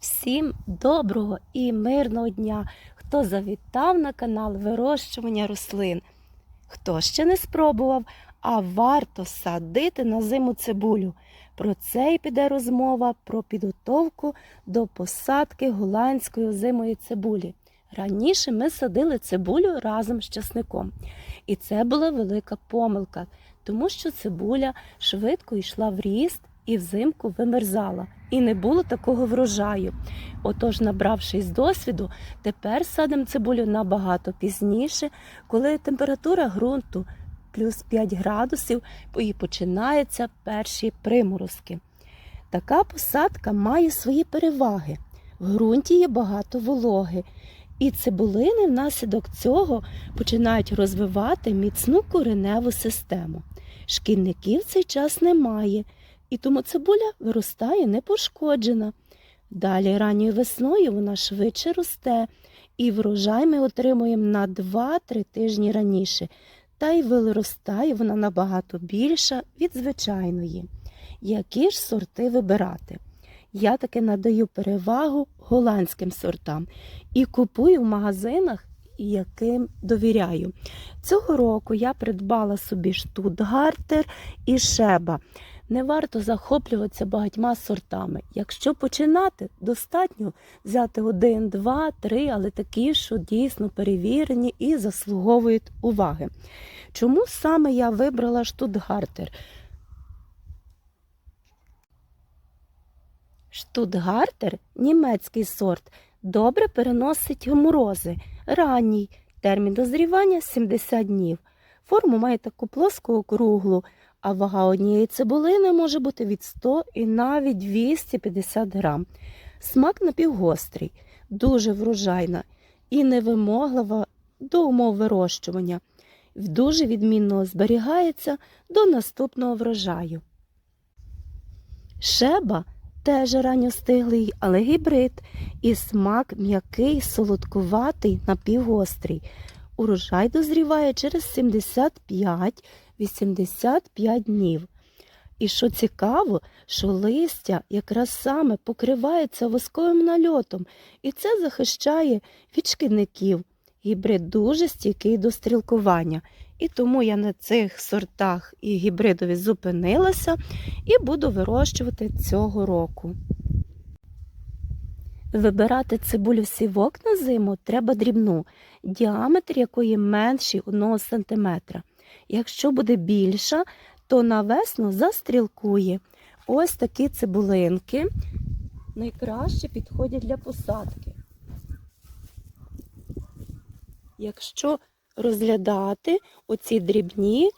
Всім доброго і мирного дня, хто завітав на канал вирощування рослин. Хто ще не спробував, а варто садити на зиму цибулю. Про це й піде розмова про підготовку до посадки голландської озимої цибулі. Раніше ми садили цибулю разом з часником. І це була велика помилка, тому що цибуля швидко йшла в ріст і взимку вимерзала, і не було такого врожаю. Отож, набравшись досвіду, тепер садимо цибулю набагато пізніше, коли температура ґрунту плюс 5 градусів і починаються перші приморозки. Така посадка має свої переваги. В ґрунті є багато вологи, і цибулини внаслідок цього починають розвивати міцну кореневу систему. Шкідників цей час немає, і тому цибуля виростає непошкоджена. Далі ранньою весною вона швидше росте, і врожай ми отримуємо на 2-3 тижні раніше, та й виростає вона набагато більша від звичайної. Які ж сорти вибирати? Я таки надаю перевагу голландським сортам і купую в магазинах, яким довіряю. Цього року я придбала собі штутгартер і шеба. Не варто захоплюватися багатьма сортами. Якщо починати, достатньо взяти один, два, три, але такі, що дійсно перевірені і заслуговують уваги. Чому саме я вибрала штутгартер? Штутгартер німецький сорт, добре переносить морози. Ранній термін дозрівання 70 днів. Форму має таку плоску округлу, а вага однієї цибулини може бути від 100 і навіть 250 грам. Смак напівгострий, дуже врожайна і невимоглива до умов вирощування. Дуже відмінно зберігається до наступного врожаю. Шеба теж ранньостиглий, але гібрид, і смак м'який, солодкуватий, напівгострий. Урожай дозріває через 75-85 днів. І що цікаво, що листя якраз саме покривається восковим нальотом, і це захищає від шкідників. Гібрид дуже стійкий до стрілкування. І тому я на цих сортах і гібридові зупинилася і буду вирощувати цього року. Вибирати цибулю сівок на зиму треба дрібну, діаметр якої менший 1 см. Якщо буде більша, то на весну застрілкує. Ось такі цибулинки найкраще підходять для посадки. Якщо розглядати оці дрібні,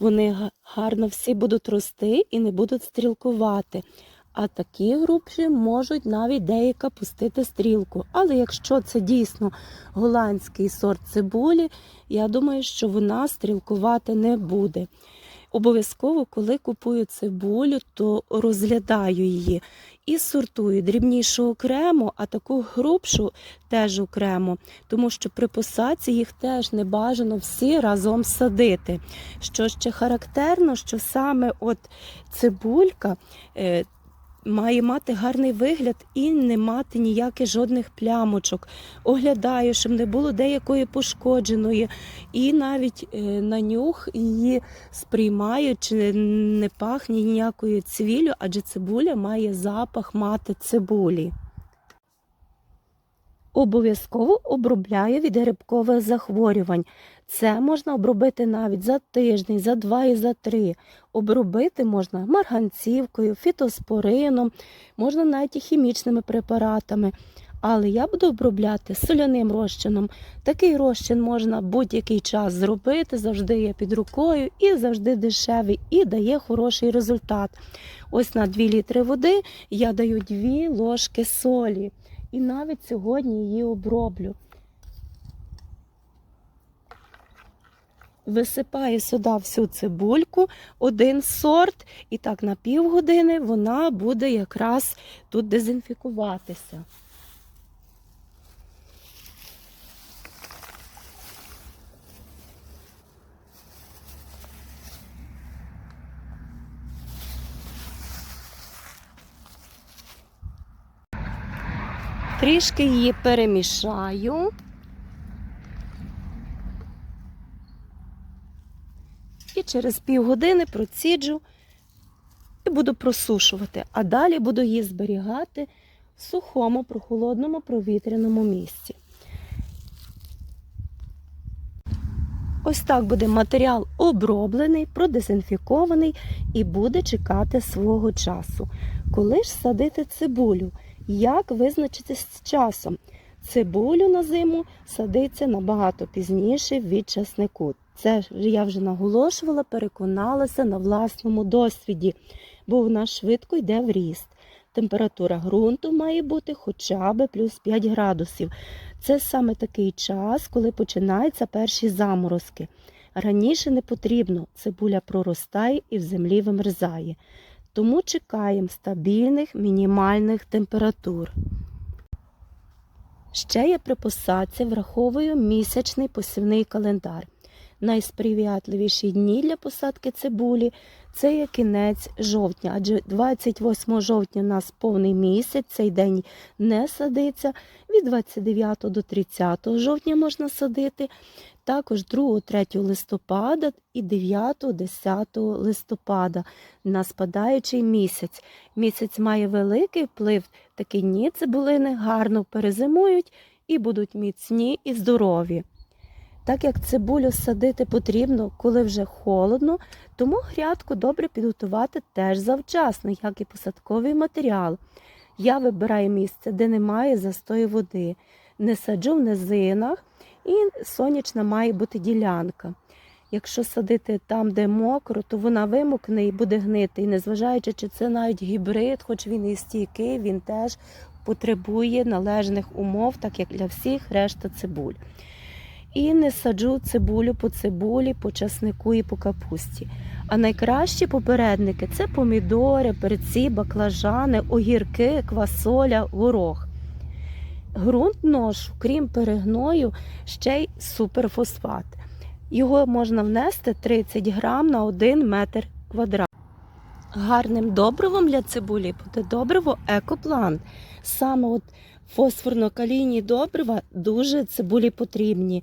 вони гарно всі будуть рости і не будуть стрілкувати. А такі грубші можуть навіть деяка пустити стрілку. Але якщо це дійсно голландський сорт цибулі, я думаю, що вона стрілкувати не буде. Обов'язково, коли купую цибулю, то розглядаю її і сортую дрібнішу окремо, а таку грубшу теж окремо, тому що при посадці їх теж не бажано всі разом садити. Що ще характерно, що саме от цибулька. Має мати гарний вигляд і не мати ніяких жодних плямочок. Оглядаю, щоб не було деякої пошкодженої, і навіть е, на нюх її сприймаю, чи не пахне ніякою цвіллю, адже цибуля має запах мати цибулі. Обов'язково обробляю від грибкових захворювань. Це можна обробити навіть за тиждень, за два і за три. Обробити можна марганцівкою, фітоспорином, можна навіть і хімічними препаратами. Але я буду обробляти соляним розчином. Такий розчин можна будь-який час зробити, завжди є під рукою і завжди дешевий, і дає хороший результат. Ось на 2 літри води я даю 2 ложки солі. І навіть сьогодні її оброблю. Висипаю сюди всю цибульку, один сорт, і так на півгодини вона буде якраз тут дезінфікуватися. Трішки її перемішаю. Через півгодини проціджу і буду просушувати. А далі буду її зберігати в сухому, прохолодному, провітряному місці. Ось так буде матеріал оброблений, продезінфікований і буде чекати свого часу. Коли ж садити цибулю? Як визначитись з часом? Цибулю на зиму садиться набагато пізніше від часнику. Це я вже наголошувала, переконалася на власному досвіді, бо вона швидко йде в ріст. Температура ґрунту має бути хоча б плюс 5 градусів. Це саме такий час, коли починаються перші заморозки. Раніше не потрібно, цибуля проростає і в землі вимерзає. Тому чекаємо стабільних мінімальних температур. Ще я при посадці враховую місячний посівний календар. Найсприятливіші дні для посадки цибулі це є кінець жовтня, адже 28 жовтня у нас повний місяць, цей день не садиться. Від 29 до 30 жовтня можна садити. Також 2-3 листопада і 9-10 листопада на спадаючий місяць. Місяць має великий вплив, такі дні цибулини гарно перезимують і будуть міцні і здорові. Так як цибулю садити потрібно, коли вже холодно, тому грядку добре підготувати теж завчасно, як і посадковий матеріал. Я вибираю місце, де немає застою води, не саджу в низинах і сонячна має бути ділянка. Якщо садити там, де мокро, то вона вимокне і буде гнити. І незважаючи, чи це навіть гібрид, хоч він і стійкий, він теж потребує належних умов, так як для всіх решта цибуль. І не саджу цибулю по цибулі, по часнику і по капусті. А найкращі попередники це помідори, перці, баклажани, огірки, квасоля, горох. Грунт ношу, крім перегною, ще й суперфосфат. Його можна внести 30 грам на 1 метр квадрат. Гарним добривом для цибулі буде добриво екоплан. Саме от фосфорно-калійні добрива дуже цибулі потрібні.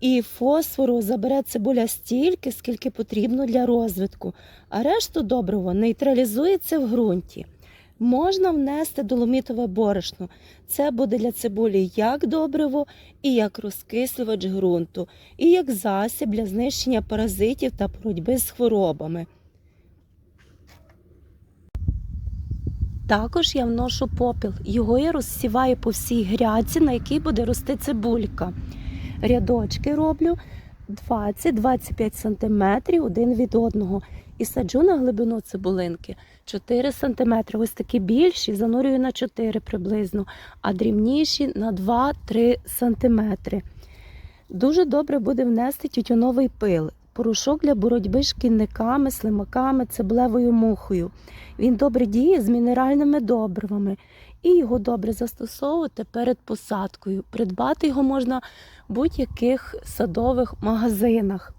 І фосфору забере цибуля стільки, скільки потрібно для розвитку, а решту добрива нейтралізується в ґрунті. Можна внести доломітове борошно. Це буде для цибулі як добриво, і як розкислювач ґрунту, і як засіб для знищення паразитів та боротьби з хворобами. Також я вношу попіл. Його я розсіваю по всій грядці, на якій буде рости цибулька. Рядочки роблю 20-25 см один від одного. І саджу на глибину цибулинки 4 см. Ось такі більші, занурюю на 4 приблизно, а дрібніші на 2-3 см. Дуже добре буде внести тютюновий пил, порошок для боротьби з шкідниками, слимаками, цеблевою мухою. Він добре діє з мінеральними добривами і його добре застосовувати перед посадкою. Придбати його можна в будь-яких садових магазинах.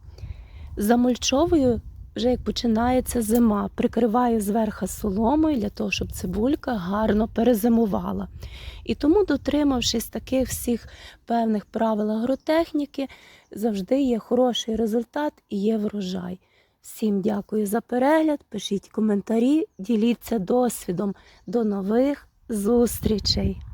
Замульчовую вже як починається зима, прикриваю зверху соломою для того, щоб цибулька гарно перезимувала. І тому, дотримавшись таких всіх певних правил агротехніки, завжди є хороший результат і є врожай. Всім дякую за перегляд, пишіть коментарі, діліться досвідом. До нових зустрічей!